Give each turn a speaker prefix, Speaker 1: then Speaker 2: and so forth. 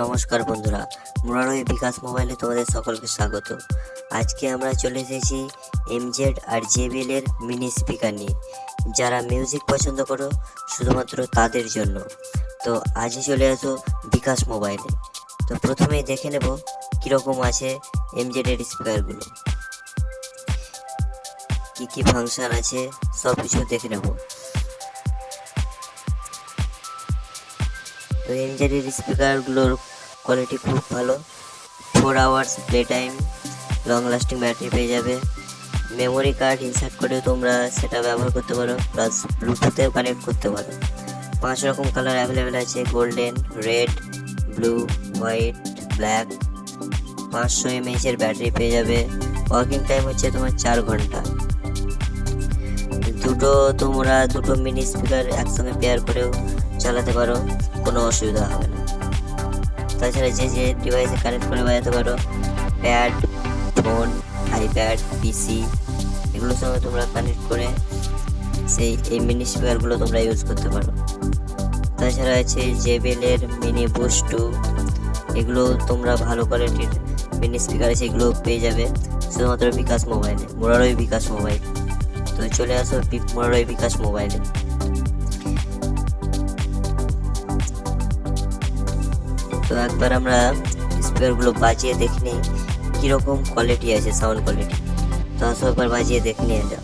Speaker 1: নমস্কার বন্ধুরা, মুরারই বিকাশ মোবাইলে তোমাদের সকলকে স্বাগত। আজকে আমরা চলে এসেছি এমজেড আর জেবিএল এর মিনি স্পিকার নিয়ে। যারা মিউজিক পছন্দ করো, শুধুমাত্র তাদের জন্য। তো আজই চলে আসো বিকাশ মোবাইলে। তো প্রথমেই দেখে নেব কীরকম আছে এমজেড এর স্পিকারগুলো কী কী ফাংশন আছে সব কিছু দেখে নেব। তো এনজেডের স্পিকারগুলোর কোয়ালিটি খুব ভালো। Four hours play time long lasting battery পেয়ে যাবে। মেমোরি কার্ড ইনসার্ট করেও তোমরা সেটা ব্যবহার করতে পারো প্লাস ব্লুটুথেও কানেক্ট করতে পারো। পাঁচ রকম কালার অ্যাভেলেবেল আছে golden red blue white black পাঁচশো এমএইচের ব্যাটারি পেয়ে যাবে। ওয়ার্কিং টাইম হচ্ছে তোমার চার ঘণ্টা। দুটো, তোমরা দুটো মিনি স্পিকার একসঙ্গে পেয়ার করেও চালাতে পারো, কোনো অসুবিধা হবে না। তাছাড়া যে যে ডিভাইসে কানেক্ট করে বাজাতে পারো প্যাড ফোন আইপ্যাড পিসি এগুলোর সঙ্গে তোমরা কানেক্ট করে সেই, এই মিনি স্পিকারগুলো তোমরা ইউজ করতে পারো। তাছাড়া আছে জেবেলের মিনি বুস্ট এগুলো তোমরা ভালো কোয়ালিটির মিনি স্পিকার আছে এগুলো পেয়ে যাবে, শুধুমাত্র বিকাশ মোবাইলে মোরারই বিকাশ মোবাইল চলে আসো মোরারই বিকাশ মোবাইলে। তো একবার আমরা স্পিকারগুলো বাজিয়ে দেখে নিই, কীরকম কোয়ালিটি আছে সাউন্ড কোয়ালিটি তো আসো একবার বাজিয়ে দেখে নিয়ে যাও।